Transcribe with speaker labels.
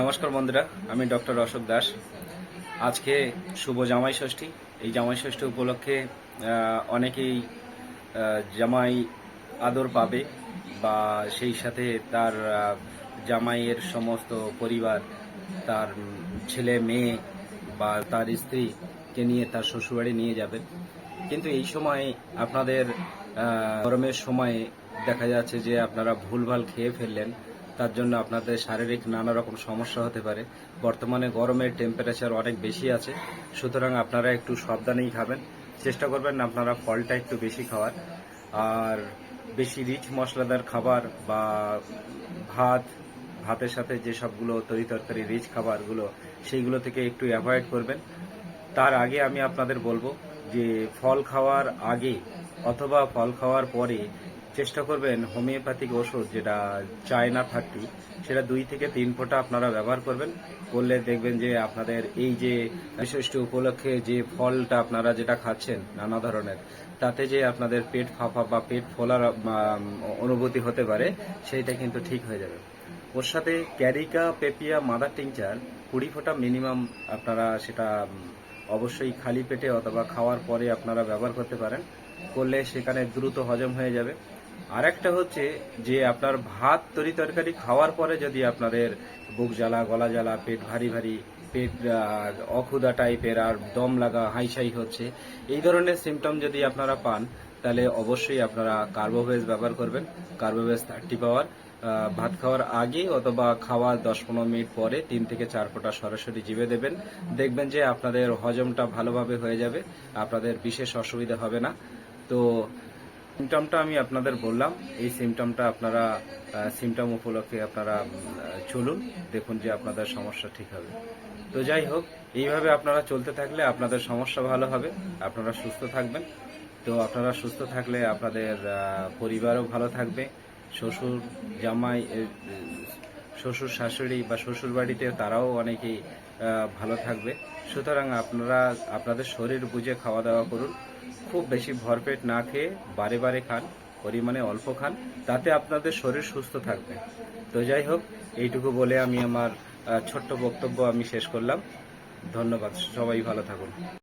Speaker 1: নমস্কার বন্ধুরা, আমি ডক্টর অশোক দাস। আজকে শুভ জামাই ষষ্ঠী। এই জামাই ষষ্ঠী উপলক্ষে অনেকেই জামাই আদর পাবে বা সেই সাথে তার জামাইয়ের সমস্ত পরিবার, তার ছেলে মেয়ে বা তার স্ত্রীকে নিয়ে তার শ্বশুরবাড়ি নিয়ে যাবেন কিন্তু এই সময় আপনাদের গরমের সময়ে দেখা যাচ্ছে যে আপনারা ভুলভাল খেয়ে ফেললেন। তার জন্য আপনাদের শারীরিক নানা রকম সমস্যা হতে পারে। বর্তমানে গরমের টেম্পারেচার অনেক বেশি আছে। সুতরাং আপনারা একটু সাবধানেই খাবেন। চেষ্টা করবেন আপনারা ফলটা একটু বেশি খাওয়ার। আর বেশি রিচ মশলাদার খাবার বা ভাত, ভাতের সাথে যে সবগুলো তরি তরকারি রিচ খাবারগুলো, সেইগুলো থেকে একটু অ্যাভয়েড করবেন। তার আগে আমি আপনাদের বলব যে ফল খাওয়ার আগে অথবা ফল খাওয়ার পরে চেষ্টা করবেন হোমিওপ্যাথিক ওষুধ যেটা চায়না থার্টি, সেটা দুই থেকে তিন ফোঁটা আপনারা ব্যবহার করবেন। করলে দেখবেন যে আপনাদের এই যে বিশিষ্ট উপলক্ষে যে ফলটা আপনারা যেটা খাচ্ছেন নানা ধরনের, তাতে যে আপনাদের পেট ফাঁপা বা পেট ফোলার অনুভূতি হতে পারে, সেইটা কিন্তু ঠিক হয়ে যাবে। ওর সাথে ক্যারিকা পেপিয়া মাদার টিংচার কুড়ি ফোঁটা মিনিমাম আপনারা সেটা অবশ্যই খালি পেটে অথবা খাওয়ার পরে আপনারা ব্যবহার করতে পারেন। করলে সেখানে দ্রুত হজম হয়ে যাবে। আর একটা হচ্ছে যে আপনার ভাত তরি তরকারি খাওয়ার পরে যদি আপনাদের বুক জ্বালা, গলা জ্বালা, পেট ভারী ভারী, পেট অক্ষুদা টাইপের আর দম লাগা হাইসাই হচ্ছে, এই ধরনের সিমটম যদি আপনারা পান, তাহলে অবশ্যই আপনারা কার্বোভেজ ব্যবহার করবেন। কার্বোভেজ থার্টি পাওয়ার ভাত খাওয়ার আগে অথবা খাওয়ার দশ পনেরো মিনিট পরে তিন থেকে চার ফোঁটা সরাসরি জিভে দেবেন। দেখবেন যে আপনাদের হজমটা ভালোভাবে হয়ে যাবে, আপনাদের বিশেষ অসুবিধা হবে না। তো সিমটমটা আমি আপনাদের বললাম। এই সিমটমটা আপনারা সিমটম উপলক্ষে আপনারা চলুন, দেখুন যে আপনাদের সমস্যা ঠিক হবে। তো যাই হোক, এইভাবে আপনারা চলতে থাকলে আপনাদের সমস্যা ভালো হবে, আপনারা সুস্থ থাকবেন। তো আপনারা সুস্থ থাকলে আপনাদের পরিবারও ভালো থাকবে। শ্বশুর, জামাই শ্বশুর শাশুড়ি বা শ্বশুর বাড়িতে তারাও অনেকেই ভালো থাকবে। সুতরাং আপনারা, আপনাদের শরীর বুঝে খাওয়া দাওয়া করুন। খুব বেশি ভরপেট না খেয়ে বারে বারে খান, পরিমাণে অল্প খান, তাতে আপনাদের শরীর সুস্থ থাকবে। তো যাই হোক, এইটুকু বলে আমি আমার ছোট্ট বক্তব্য আমি শেষ করলাম। ধন্যবাদ, সবাই ভালো থাকুন।